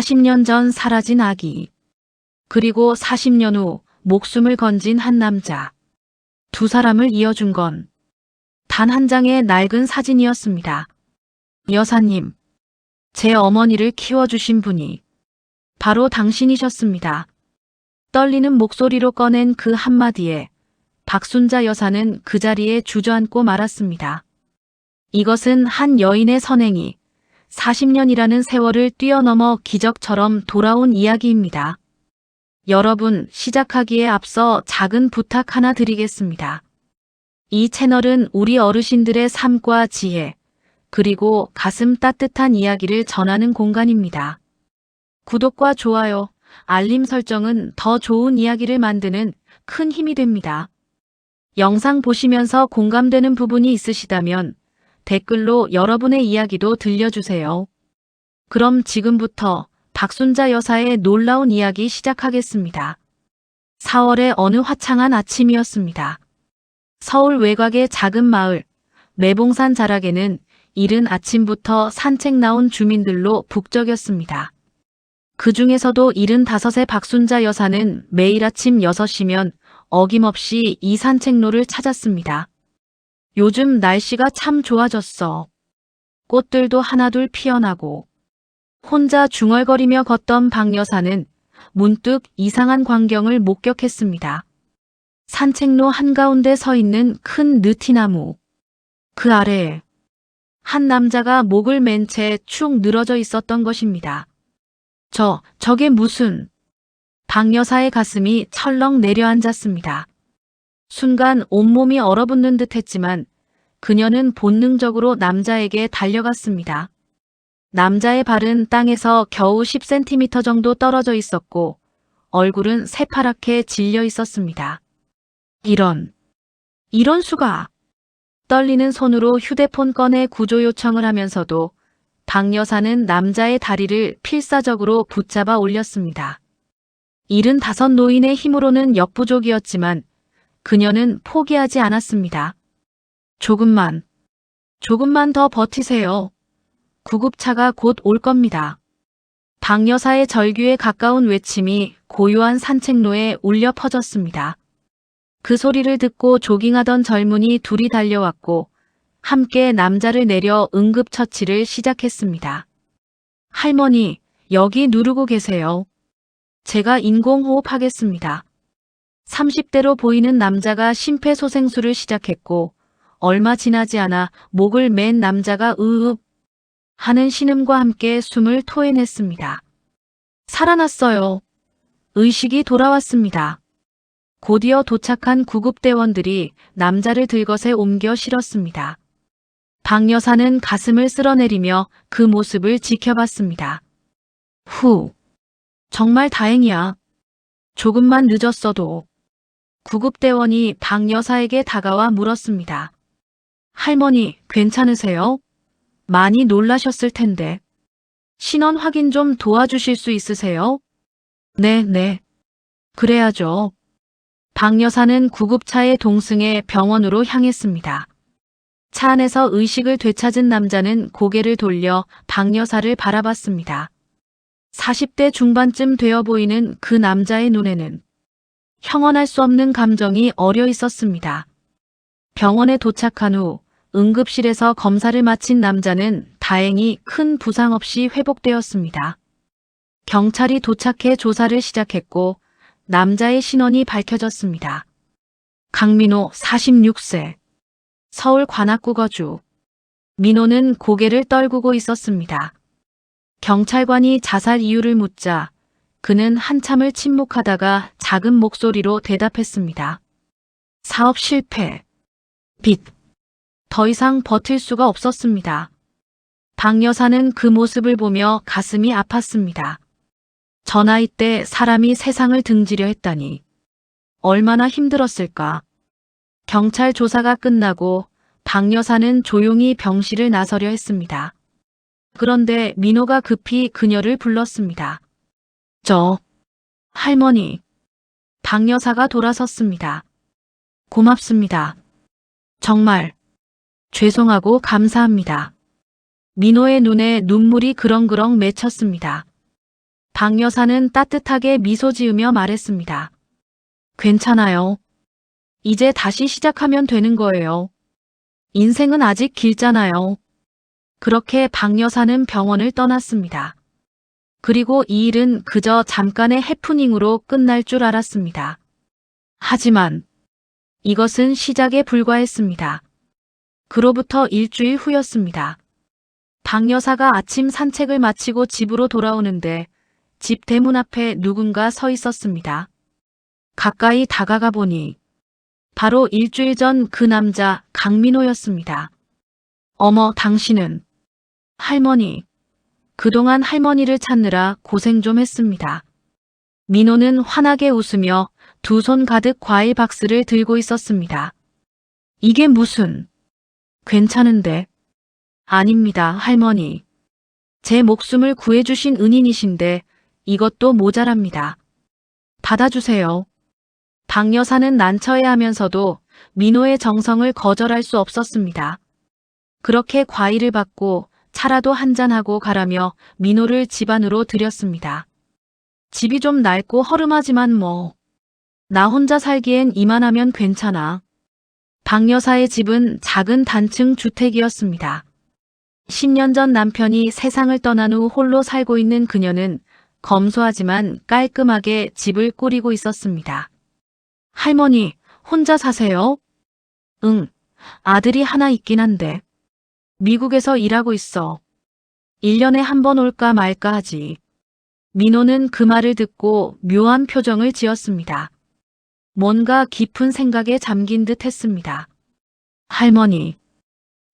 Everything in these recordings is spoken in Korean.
40년 전 사라진 아기. 그리고 40년 후 목숨을 건진 한 남자. 두 사람을 이어준 건 단 한 장의 낡은 사진이었습니다. 여사님, 제 어머니를 키워주신 분이 바로 당신이셨습니다. 떨리는 목소리로 꺼낸 그 한마디에 박순자 여사는 그 자리에 주저앉고 말았습니다. 이것은 한 여인의 선행이 40년이라는 세월을 뛰어넘어 기적처럼 돌아온 이야기입니다. 여러분, 시작하기에 앞서 작은 부탁 하나 드리겠습니다. 이 채널은 우리 어르신들의 삶과 지혜, 그리고 가슴 따뜻한 이야기를 전하는 공간입니다. 구독과 좋아요, 알림 설정은 더 좋은 이야기를 만드는 큰 힘이 됩니다. 영상 보시면서 공감되는 부분이 있으시다면 댓글로 여러분의 이야기도 들려주세요. 그럼 지금부터 박순자 여사의 놀라운 이야기 시작하겠습니다. 4월의 어느 화창한 아침이었습니다. 서울 외곽의 작은 마을 매봉산 자락에는 이른 아침부터 산책 나온 주민들로 북적였습니다. 그 중에서도 75세 박순자 여사는 매일 아침 6시면 어김없이 이 산책로를 찾았습니다. 요즘 날씨가 참 좋아졌어. 꽃들도 하나둘 피어나고 혼자 중얼거리며 걷던 박 여사는 문득 이상한 광경을 목격했습니다. 산책로 한가운데 서 있는 큰 느티나무. 그 아래에 한 남자가 목을 맨 채 축 늘어져 있었던 것입니다. 저, 저게 무슨... 박 여사의 가슴이 철렁 내려앉았습니다. 순간 온몸이 얼어붙는 듯 했지만 그녀는 본능적으로 남자에게 달려갔습니다. 남자의 발은 땅에서 겨우 10cm 정도 떨어져 있었고 얼굴은 새파랗게 질려 있었습니다. 이런, 이런 수가. 떨리는 손으로 휴대폰 꺼내 구조 요청을 하면서도 박 여사는 남자의 다리를 필사적으로 붙잡아 올렸습니다. 75 노인의 힘으로는 역부족이었지만 그녀는 포기하지 않았습니다. 조금만, 조금만 더 버티세요. 구급차가 곧 올 겁니다. 박 여사의 절규에 가까운 외침이 고요한 산책로에 울려 퍼졌습니다. 그 소리를 듣고 조깅하던 젊은이 둘이 달려왔고 함께 남자를 내려 응급처치를 시작했습니다. 할머니, 여기 누르고 계세요. 제가 인공호흡하겠습니다. 30대로 보이는 남자가 심폐소생술을 시작했고 얼마 지나지 않아 목을 맨 남자가 으읍 하는 신음과 함께 숨을 토해냈습니다. 살아났어요. 의식이 돌아왔습니다. 곧이어 도착한 구급대원들이 남자를 들것에 옮겨 실었습니다. 박 여사는 가슴을 쓸어내리며 그 모습을 지켜봤습니다. 후. 정말 다행이야. 조금만 늦었어도. 구급대원이 박 여사에게 다가와 물었습니다. 할머니, 괜찮으세요? 많이 놀라셨을 텐데. 신원 확인 좀 도와주실 수 있으세요? 네, 네. 그래야죠. 박 여사는 구급차에 동승해 병원으로 향했습니다. 차 안에서 의식을 되찾은 남자는 고개를 돌려 박 여사를 바라봤습니다. 40대 중반쯤 되어 보이는 그 남자의 눈에는 형언할 수 없는 감정이 어려 있었습니다. 병원에 도착한 후 응급실에서 검사를 마친 남자는 다행히 큰 부상 없이 회복되었습니다. 경찰이 도착해 조사를 시작했고 남자의 신원이 밝혀졌습니다. 강민호 46세 서울 관악구 거주 민호는 고개를 떨구고 있었습니다. 경찰관이 자살 이유를 묻자 그는 한참을 침묵하다가 작은 목소리로 대답했습니다. 사업 실패. 빚. 더 이상 버틸 수가 없었습니다. 박 여사는 그 모습을 보며 가슴이 아팠습니다. 저 나이 때 사람이 세상을 등지려 했다니. 얼마나 힘들었을까. 경찰 조사가 끝나고 박 여사는 조용히 병실을 나서려 했습니다. 그런데 민호가 급히 그녀를 불렀습니다. 저, 할머니. 박 여사가 돌아섰습니다. 고맙습니다. 정말, 죄송하고 감사합니다. 민호의 눈에 눈물이 그렁그렁 맺혔습니다. 박 여사는 따뜻하게 미소 지으며 말했습니다. 괜찮아요. 이제 다시 시작하면 되는 거예요. 인생은 아직 길잖아요. 그렇게 박 여사는 병원을 떠났습니다. 그리고 이 일은 그저 잠깐의 해프닝으로 끝날 줄 알았습니다. 하지만 이것은 시작에 불과했습니다. 그로부터 일주일 후였습니다. 박 여사가 아침 산책을 마치고 집으로 돌아오는데 집 대문 앞에 누군가 서 있었습니다. 가까이 다가가 보니 바로 일주일 전 그 남자 강민호였습니다. 어머, 당신은 할머니. 그동안 할머니를 찾느라 고생 좀 했습니다. 민호는 환하게 웃으며 두 손 가득 과일 박스를 들고 있었습니다. 이게 무슨... 괜찮은데. 아닙니다, 할머니. 제 목숨을 구해주신 은인이신데 이것도 모자랍니다. 받아주세요. 박 여사는 난처해하면서도 민호의 정성을 거절할 수 없었습니다. 그렇게 과일을 받고 차라도 한잔하고 가라며 민호를 집 안으로 들였습니다. 집이 좀 낡고 허름하지만 뭐. 나 혼자 살기엔 이만하면 괜찮아. 박 여사의 집은 작은 단층 주택이었습니다. 10년 전 남편이 세상을 떠난 후 홀로 살고 있는 그녀는 검소하지만 깔끔하게 집을 꾸리고 있었습니다. 할머니, 혼자 사세요? 응, 아들이 하나 있긴 한데. 미국에서 일하고 있어. 1년에 한 번 올까 말까 하지. 민호는 그 말을 듣고 묘한 표정을 지었습니다. 뭔가 깊은 생각에 잠긴 듯 했습니다. 할머니.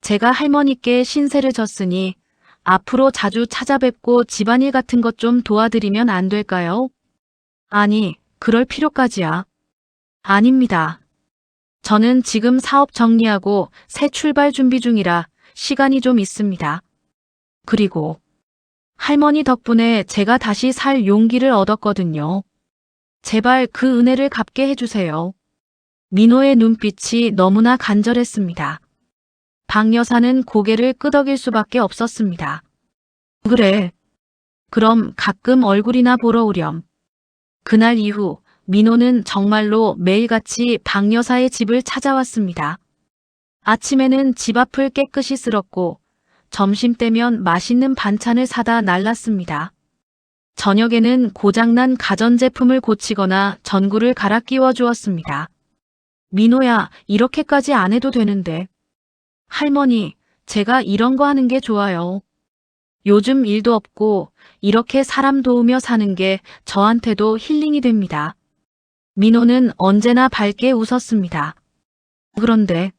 제가 할머니께 신세를 졌으니 앞으로 자주 찾아뵙고 집안일 같은 것 좀 도와드리면 안 될까요? 아니, 그럴 필요까지야. 아닙니다. 저는 지금 사업 정리하고 새 출발 준비 중이라 시간이 좀 있습니다. 그리고 할머니 덕분에 제가 다시 살 용기를 얻었거든요. 제발 그 은혜를 갚게 해주세요. 민호의 눈빛이 너무나 간절했습니다. 박 여사는 고개를 끄덕일 수밖에 없었습니다. 그래. 그럼 가끔 얼굴이나 보러 오렴. 그날 이후 민호는 정말로 매일같이 박 여사의 집을 찾아왔습니다. 아침에는 집 앞을 깨끗이 쓸었고 점심 때면 맛있는 반찬을 사다 날랐습니다. 저녁에는 고장난 가전제품을 고치거나 전구를 갈아 끼워 주었습니다. 민호야, 이렇게까지 안 해도 되는데. 할머니, 제가 이런 거 하는 게 좋아요. 요즘 일도 없고 이렇게 사람 도우며 사는 게 저한테도 힐링이 됩니다. 민호는 언제나 밝게 웃었습니다. 그런데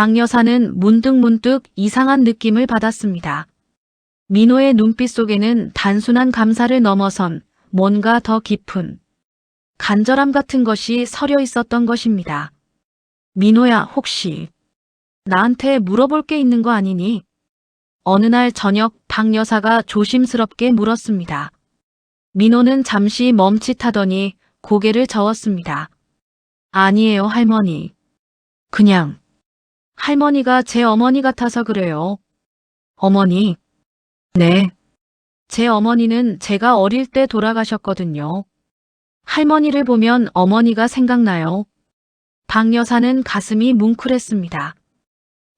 박 여사는 문득문득 이상한 느낌을 받았습니다. 민호의 눈빛 속에는 단순한 감사를 넘어선 뭔가 더 깊은 간절함 같은 것이 서려 있었던 것입니다. 민호야, 혹시 나한테 물어볼 게 있는 거 아니니? 어느 날 저녁 박 여사가 조심스럽게 물었습니다. 민호는 잠시 멈칫하더니 고개를 저었습니다. 아니에요, 할머니. 그냥 할머니가 제 어머니 같아서 그래요. 어머니? 네. 제 어머니는 제가 어릴 때 돌아가셨거든요. 할머니를 보면 어머니가 생각나요. 박 여사는 가슴이 뭉클했습니다.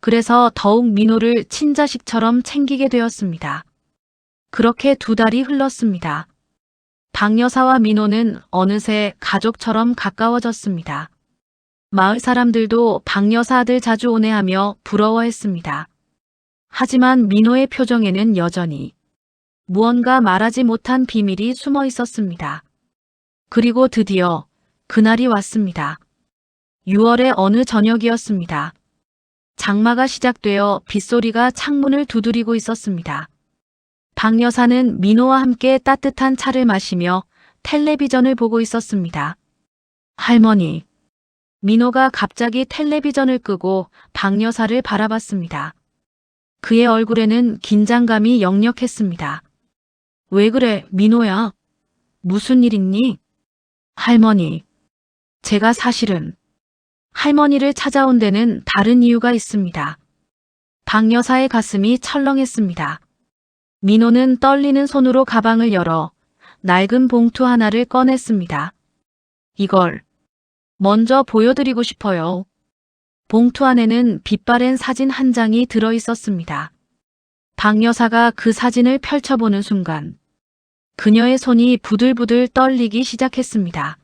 그래서 더욱 민호를 친자식처럼 챙기게 되었습니다. 그렇게 두 달이 흘렀습니다. 박 여사와 민호는 어느새 가족처럼 가까워졌습니다. 마을 사람들도 박 여사 아들 자주 오네 하며 부러워했습니다. 하지만 민호의 표정에는 여전히 무언가 말하지 못한 비밀이 숨어 있었습니다. 그리고 드디어 그날이 왔습니다. 6월의 어느 저녁이었습니다. 장마가 시작되어 빗소리가 창문을 두드리고 있었습니다. 박 여사는 민호와 함께 따뜻한 차를 마시며 텔레비전을 보고 있었습니다. 할머니. 민호가 갑자기 텔레비전을 끄고 박 여사를 바라봤습니다. 그의 얼굴에는 긴장감이 역력했습니다. 왜 그래, 민호야? 무슨 일 있니? 할머니. 제가 사실은 할머니를 찾아온 데는 다른 이유가 있습니다. 박 여사의 가슴이 철렁했습니다. 민호는 떨리는 손으로 가방을 열어 낡은 봉투 하나를 꺼냈습니다. 이걸 먼저 보여드리고 싶어요. 봉투 안에는 빛바랜 사진 한 장이 들어 있었습니다. 박 여사가 그 사진을 펼쳐보는 순간 그녀의 손이 부들부들 떨리기 시작했습니다.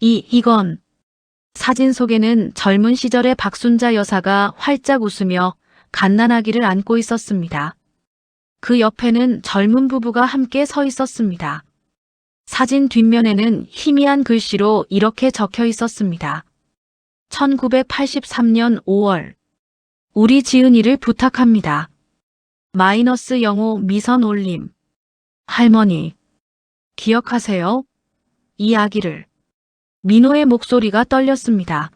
이, 이건 사진 속에는 젊은 시절의 박순자 여사가 활짝 웃으며 갓난아기를 안고 있었습니다. 그 옆에는 젊은 부부가 함께 서 있었습니다. 사진 뒷면에는 희미한 글씨로 이렇게 적혀 있었습니다. 1983년 5월 우리 지은이를 부탁합니다. 마이너스 영호 미선 올림 할머니 기억하세요? 이 아기를 민호의 목소리가 떨렸습니다.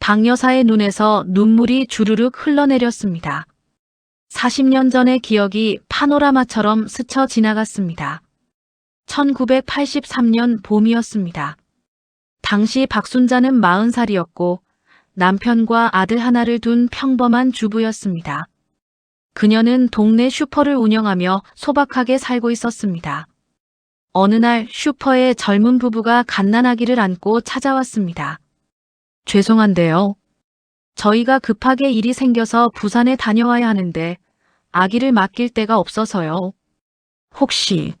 박 여사의 눈에서 눈물이 주르륵 흘러내렸습니다. 40년 전의 기억이 파노라마처럼 스쳐 지나갔습니다. 1983년 봄이었습니다. 당시 박순자는 40살이었고 남편과 아들 하나를 둔 평범한 주부였습니다. 그녀는 동네 슈퍼를 운영하며 소박하게 살고 있었습니다. 어느 날 슈퍼에 젊은 부부가 갓난아기를 안고 찾아왔습니다. 죄송한데요. 저희가 급하게 일이 생겨서 부산에 다녀와야 하는데 아기를 맡길 데가 없어서요. 혹시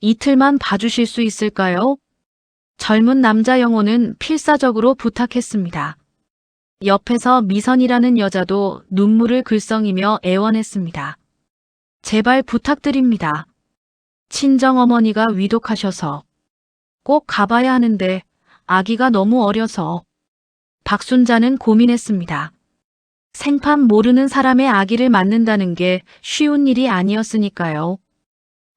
이틀만 봐주실 수 있을까요? 젊은 남자 영호는 필사적으로 부탁했습니다. 옆에서 미선이라는 여자도 눈물을 글썽이며 애원했습니다. 제발 부탁드립니다. 친정어머니가 위독하셔서 꼭 가봐야 하는데 아기가 너무 어려서 박순자는 고민했습니다. 생판 모르는 사람의 아기를 맡는다는 게 쉬운 일이 아니었으니까요.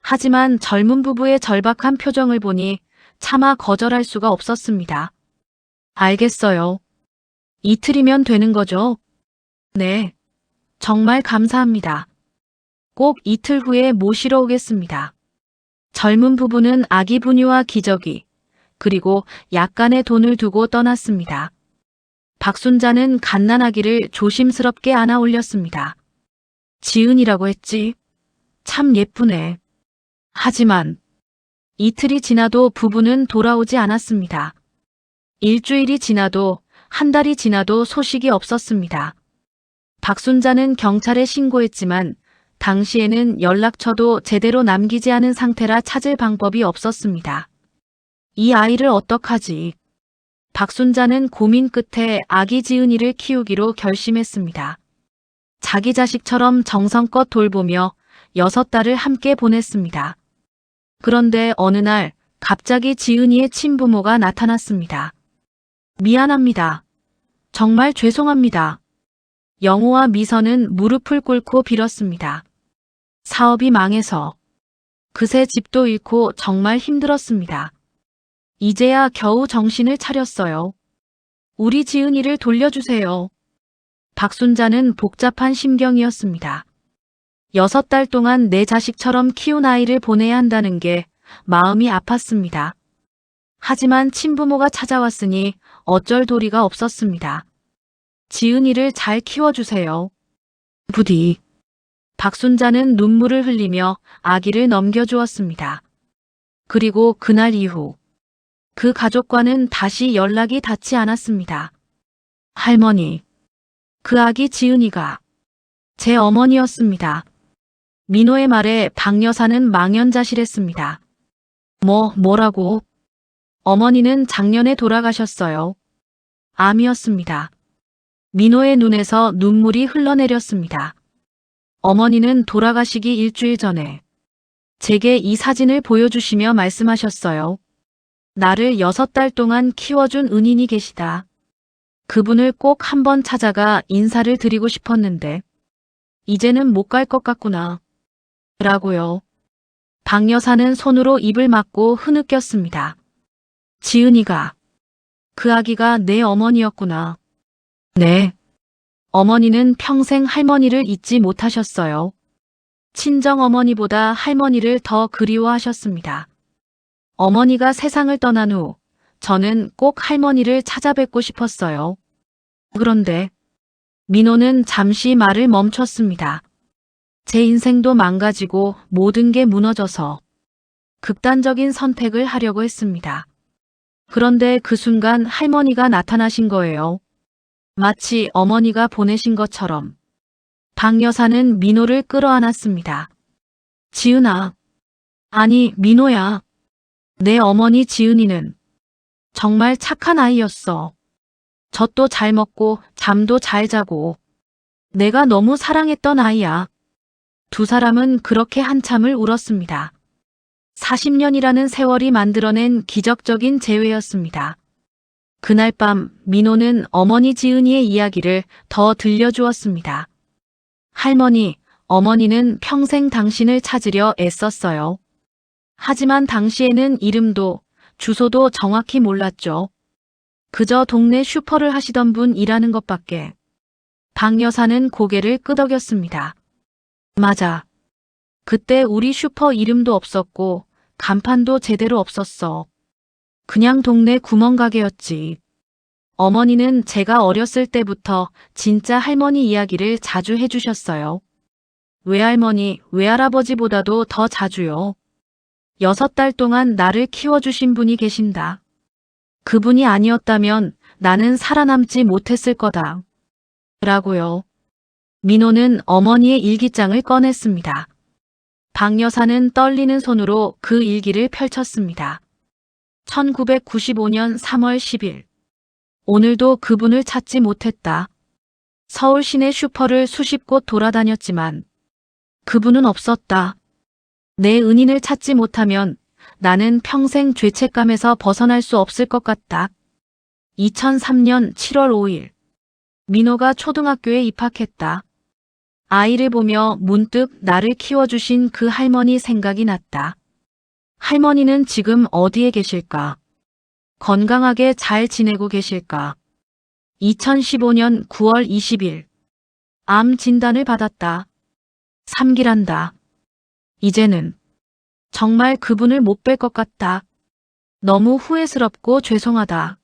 하지만 젊은 부부의 절박한 표정을 보니 차마 거절할 수가 없었습니다. 알겠어요. 이틀이면 되는 거죠? 네. 정말 감사합니다. 꼭 이틀 후에 모시러 오겠습니다. 젊은 부부는 아기 분유와 기저귀, 그리고 약간의 돈을 두고 떠났습니다. 박순자는 갓난아기를 조심스럽게 안아 올렸습니다. 지은이라고 했지. 참 예쁘네. 하지만 이틀이 지나도 부부는 돌아오지 않았습니다. 일주일이 지나도 한 달이 지나도 소식이 없었습니다. 박순자는 경찰에 신고했지만 당시에는 연락처도 제대로 남기지 않은 상태라 찾을 방법이 없었습니다. 이 아이를 어떡하지? 박순자는 고민 끝에 아기 지은이를 키우기로 결심했습니다. 자기 자식처럼 정성껏 돌보며 여섯 달을 함께 보냈습니다. 그런데 어느 날 갑자기 지은이의 친부모가 나타났습니다. 미안합니다. 정말 죄송합니다. 영호와 미선은 무릎을 꿇고 빌었습니다. 사업이 망해서 그새 집도 잃고 정말 힘들었습니다. 이제야 겨우 정신을 차렸어요. 우리 지은이를 돌려주세요. 박순자는 복잡한 심경이었습니다. 여섯 달 동안 내 자식처럼 키운 아이를 보내야 한다는 게 마음이 아팠습니다. 하지만 친부모가 찾아왔으니 어쩔 도리가 없었습니다. 지은이를 잘 키워주세요. 부디. 박순자는 눈물을 흘리며 아기를 넘겨주었습니다. 그리고 그날 이후 그 가족과는 다시 연락이 닿지 않았습니다. 할머니, 그 아기 지은이가 제 어머니였습니다. 민호의 말에 박 여사는 망연자실했습니다. 뭐, 뭐라고? 어머니는 작년에 돌아가셨어요. 암이었습니다. 민호의 눈에서 눈물이 흘러내렸습니다. 어머니는 돌아가시기 일주일 전에 제게 이 사진을 보여주시며 말씀하셨어요. 나를 여섯 달 동안 키워준 은인이 계시다. 그분을 꼭 한번 찾아가 인사를 드리고 싶었는데 이제는 못 갈 것 같구나. 라고요. 박 여사는 손으로 입을 막고 흐느꼈습니다. 지은이가 그 아기가 내 어머니였구나. 네. 어머니는 평생 할머니를 잊지 못하셨어요. 친정 어머니보다 할머니를 더 그리워하셨습니다. 어머니가 세상을 떠난 후 저는 꼭 할머니를 찾아뵙고 싶었어요. 그런데 민호는 잠시 말을 멈췄습니다. 제 인생도 망가지고 모든 게 무너져서 극단적인 선택을 하려고 했습니다. 그런데 그 순간 할머니가 나타나신 거예요. 마치 어머니가 보내신 것처럼. 박 여사는 민호를 끌어안았습니다. 지은아. 아니, 민호야. 내 어머니 지은이는 정말 착한 아이였어. 젖도 잘 먹고 잠도 잘 자고 내가 너무 사랑했던 아이야. 두 사람은 그렇게 한참을 울었습니다. 40년이라는 세월이 만들어낸 기적적인 재회였습니다. 그날 밤 민호는 어머니 지은이의 이야기를 더 들려주었습니다. 할머니, 어머니는 평생 당신을 찾으려 애썼어요. 하지만 당시에는 이름도 주소도 정확히 몰랐죠. 그저 동네 슈퍼를 하시던 분이라는 것밖에. 박 여사는 고개를 끄덕였습니다. 맞아. 그때 우리 슈퍼 이름도 없었고 간판도 제대로 없었어. 그냥 동네 구멍가게였지. 어머니는 제가 어렸을 때부터 진짜 할머니 이야기를 자주 해주셨어요. 외할머니, 외할아버지보다도 더 자주요. 여섯 달 동안 나를 키워주신 분이 계신다. 그분이 아니었다면 나는 살아남지 못했을 거다. 라고요. 민호는 어머니의 일기장을 꺼냈습니다. 박 여사는 떨리는 손으로 그 일기를 펼쳤습니다. 1995년 3월 10일. 오늘도 그분을 찾지 못했다. 서울 시내 슈퍼를 수십 곳 돌아다녔지만 그분은 없었다. 내 은인을 찾지 못하면 나는 평생 죄책감에서 벗어날 수 없을 것 같다. 2003년 7월 5일. 민호가 초등학교에 입학했다. 아이를 보며 문득 나를 키워주신 그 할머니 생각이 났다. 할머니는 지금 어디에 계실까? 건강하게 잘 지내고 계실까? 2015년 9월 20일. 암 진단을 받았다. 3기란다. 이제는 정말 그분을 못 뵐 것 같다. 너무 후회스럽고 죄송하다.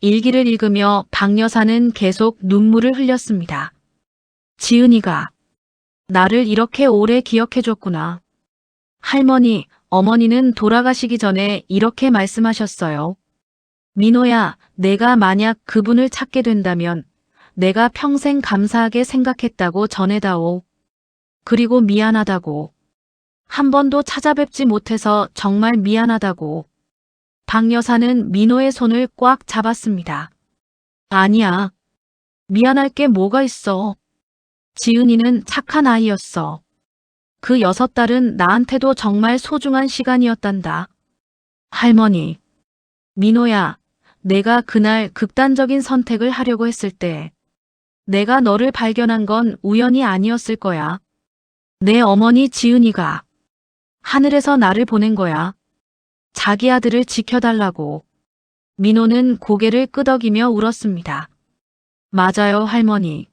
일기를 읽으며 박 여사는 계속 눈물을 흘렸습니다. 지은이가 나를 이렇게 오래 기억해줬구나. 할머니, 어머니는 돌아가시기 전에 이렇게 말씀하셨어요. 민호야, 내가 만약 그분을 찾게 된다면 내가 평생 감사하게 생각했다고 전해다오. 그리고 미안하다고. 한 번도 찾아뵙지 못해서 정말 미안하다고. 박 여사는 민호의 손을 꽉 잡았습니다. 아니야. 미안할 게 뭐가 있어. 지은이는 착한 아이였어. 그 여섯 달은 나한테도 정말 소중한 시간이었단다. 할머니. 민호야, 내가 그날 극단적인 선택을 하려고 했을 때 내가 너를 발견한 건 우연이 아니었을 거야. 내 어머니 지은이가 하늘에서 나를 보낸 거야. 자기 아들을 지켜달라고. 민호는 고개를 끄덕이며 울었습니다. 맞아요, 할머니.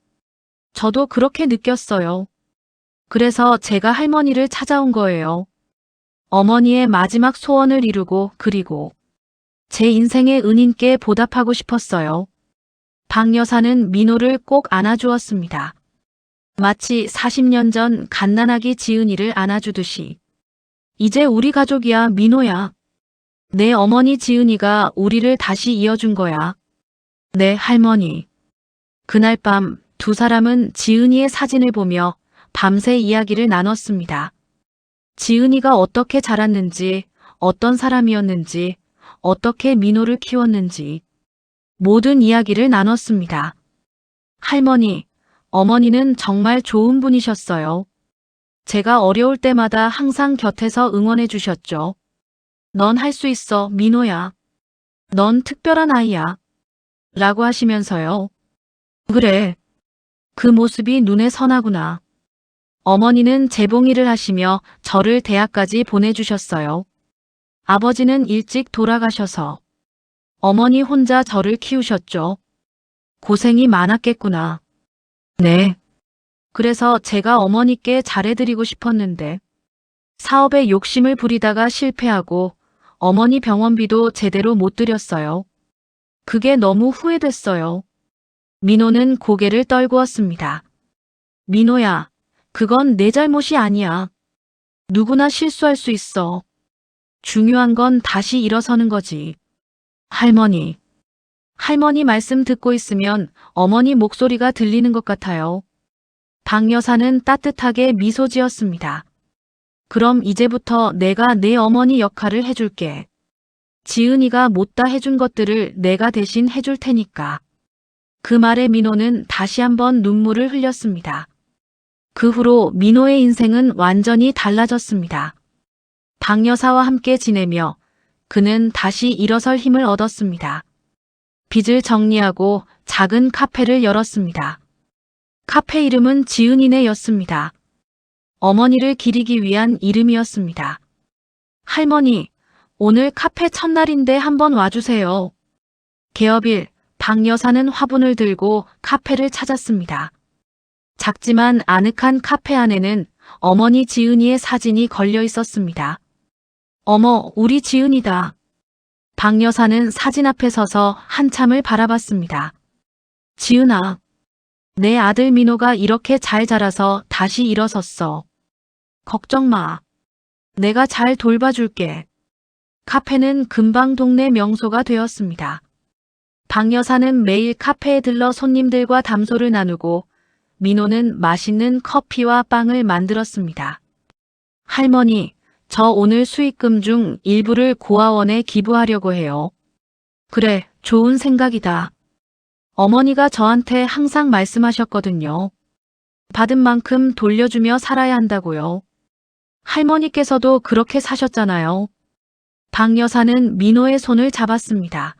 저도 그렇게 느꼈어요. 그래서 제가 할머니를 찾아온 거예요. 어머니의 마지막 소원을 이루고 그리고 제 인생의 은인께 보답하고 싶었어요. 박 여사는 민호를 꼭 안아주었습니다. 마치 40년 전 갓난아기 지은이를 안아주듯이. 이제 우리 가족이야, 민호야. 내 어머니 지은이가 우리를 다시 이어준 거야. 내 할머니. 그날 밤 두 사람은 지은이의 사진을 보며 밤새 이야기를 나눴습니다. 지은이가 어떻게 자랐는지, 어떤 사람이었는지, 어떻게 민호를 키웠는지 모든 이야기를 나눴습니다. 할머니, 어머니는 정말 좋은 분이셨어요. 제가 어려울 때마다 항상 곁에서 응원해 주셨죠. 넌 할 수 있어, 민호야. 넌 특별한 아이야. 라고 하시면서요. 그래. 그 모습이 눈에 선하구나. 어머니는 재봉일을 하시며 저를 대학까지 보내주셨어요. 아버지는 일찍 돌아가셔서 어머니 혼자 저를 키우셨죠. 고생이 많았겠구나. 네. 그래서 제가 어머니께 잘해드리고 싶었는데 사업에 욕심을 부리다가 실패하고 어머니 병원비도 제대로 못 드렸어요. 그게 너무 후회됐어요. 민호는 고개를 떨구었습니다. 민호야, 그건 내 잘못이 아니야. 누구나 실수할 수 있어. 중요한 건 다시 일어서는 거지. 할머니. 할머니 말씀 듣고 있으면 어머니 목소리가 들리는 것 같아요. 박 여사는 따뜻하게 미소 지었습니다. 그럼 이제부터 내가 내 어머니 역할을 해줄게. 지은이가 못다 해준 것들을 내가 대신 해줄 테니까. 그 말에 민호는 다시 한번 눈물을 흘렸습니다. 그 후로 민호의 인생은 완전히 달라졌습니다. 박 여사와 함께 지내며 그는 다시 일어설 힘을 얻었습니다. 빚을 정리하고 작은 카페를 열었습니다. 카페 이름은 지은이네였습니다. 어머니를 기리기 위한 이름이었습니다. 할머니, 오늘 카페 첫날인데 한번 와주세요. 개업일, 박 여사는 화분을 들고 카페를 찾았습니다. 작지만 아늑한 카페 안에는 어머니 지은이의 사진이 걸려 있었습니다. 어머, 우리 지은이다. 박 여사는 사진 앞에 서서 한참을 바라봤습니다. 지은아, 내 아들 민호가 이렇게 잘 자라서 다시 일어섰어. 걱정 마. 내가 잘 돌봐줄게. 카페는 금방 동네 명소가 되었습니다. 박 여사는 매일 카페에 들러 손님들과 담소를 나누고 민호는 맛있는 커피와 빵을 만들었습니다. 할머니, 저 오늘 수익금 중 일부를 고아원에 기부하려고 해요. 그래, 좋은 생각이다. 어머니가 저한테 항상 말씀하셨거든요. 받은 만큼 돌려주며 살아야 한다고요. 할머니께서도 그렇게 사셨잖아요. 박 여사는 민호의 손을 잡았습니다.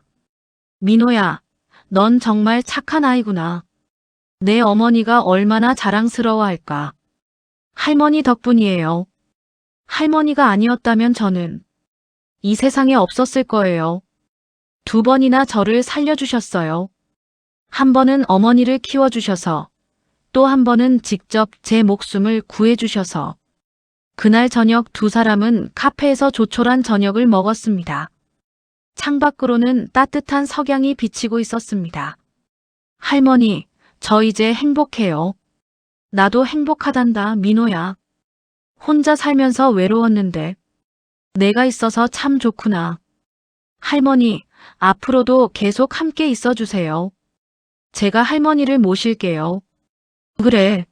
민호야, 넌 정말 착한 아이구나. 내 어머니가 얼마나 자랑스러워할까. 할머니 덕분이에요. 할머니가 아니었다면 저는 이 세상에 없었을 거예요. 두 번이나 저를 살려주셨어요. 한 번은 어머니를 키워주셔서 또 한 번은 직접 제 목숨을 구해주셔서 그날 저녁 두 사람은 카페에서 조촐한 저녁을 먹었습니다. 창밖으로는 따뜻한 석양이 비치고 있었습니다. 할머니, 저 이제 행복해요. 나도 행복하단다, 민호야. 혼자 살면서 외로웠는데 내가 있어서 참 좋구나. 할머니, 앞으로도 계속 함께 있어 주세요. 제가 할머니를 모실게요. 그래.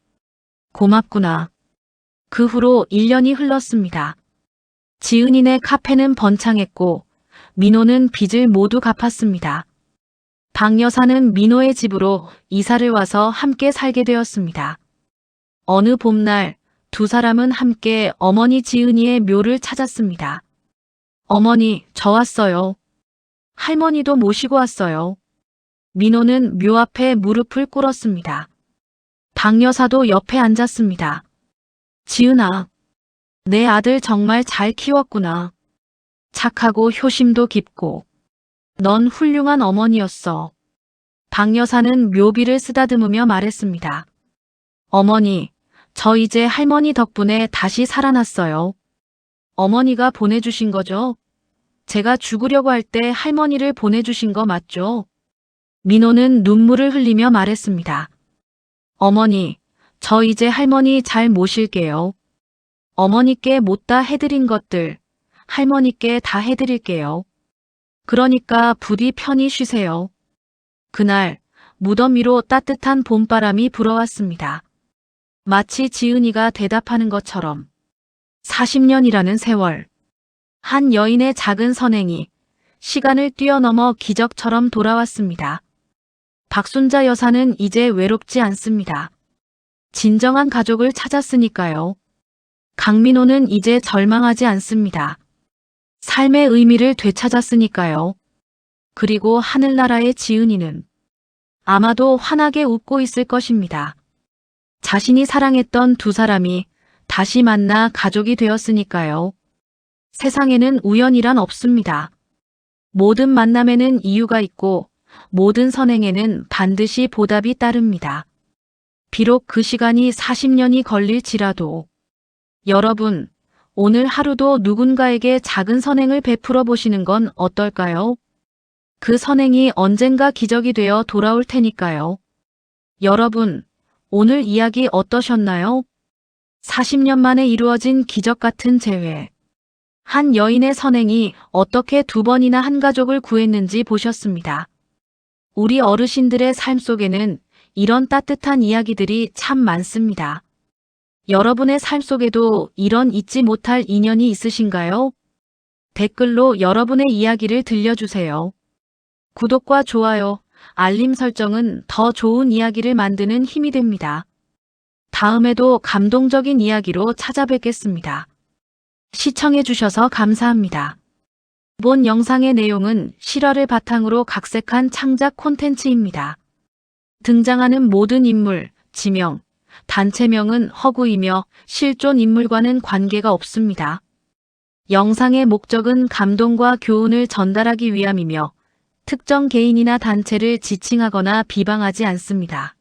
고맙구나. 그 후로 1년이 흘렀습니다. 지은이네 카페는 번창했고 민호는 빚을 모두 갚았습니다. 박 여사는 민호의 집으로 이사를 와서 함께 살게 되었습니다. 어느 봄날 두 사람은 함께 어머니 지은이의 묘를 찾았습니다. 어머니, 저 왔어요. 할머니도 모시고 왔어요. 민호는 묘 앞에 무릎을 꿇었습니다. 박 여사도 옆에 앉았습니다. 지은아, 내 아들 정말 잘 키웠구나. 착하고 효심도 깊고. 넌 훌륭한 어머니였어. 박 여사는 묘비를 쓰다듬으며 말했습니다. 어머니, 저 이제 할머니 덕분에 다시 살아났어요. 어머니가 보내주신 거죠? 제가 죽으려고 할 때 할머니를 보내주신 거 맞죠? 민호는 눈물을 흘리며 말했습니다. 어머니, 저 이제 할머니 잘 모실게요. 어머니께 못다 해드린 것들, 할머니께 다 해드릴게요. 그러니까 부디 편히 쉬세요. 그날 무덤 위로 따뜻한 봄바람이 불어왔습니다. 마치 지은이가 대답하는 것처럼 40년이라는 세월. 한 여인의 작은 선행이 시간을 뛰어넘어 기적처럼 돌아왔습니다. 박순자 여사는 이제 외롭지 않습니다. 진정한 가족을 찾았으니까요. 강민호는 이제 절망하지 않습니다. 삶의 의미를 되찾았으니까요. 그리고 하늘나라의 지은이는 아마도 환하게 웃고 있을 것입니다. 자신이 사랑했던 두 사람이 다시 만나 가족이 되었으니까요. 세상에는 우연이란 없습니다. 모든 만남에는 이유가 있고 모든 선행에는 반드시 보답이 따릅니다. 비록 그 시간이 40년이 걸릴지라도 여러분, 오늘 하루도 누군가에게 작은 선행을 베풀어 보시는 건 어떨까요? 그 선행이 언젠가 기적이 되어 돌아올 테니까요. 여러분, 오늘 이야기 어떠셨나요? 40년 만에 이루어진 기적 같은 재회. 한 여인의 선행이 어떻게 두 번이나 한 가족을 구했는지 보셨습니다. 우리 어르신들의 삶 속에는 이런 따뜻한 이야기들이 참 많습니다. 여러분의 삶 속에도 이런 잊지 못할 인연이 있으신가요? 댓글로 여러분의 이야기를 들려주세요. 구독과 좋아요, 알림 설정은 더 좋은 이야기를 만드는 힘이 됩니다. 다음에도 감동적인 이야기로 찾아뵙겠습니다. 시청해주셔서 감사합니다. 본 영상의 내용은 실화를 바탕으로 각색한 창작 콘텐츠입니다. 등장하는 모든 인물, 지명, 단체명은 허구이며 실존 인물과는 관계가 없습니다. 영상의 목적은 감동과 교훈을 전달하기 위함이며 특정 개인이나 단체를 지칭하거나 비방하지 않습니다.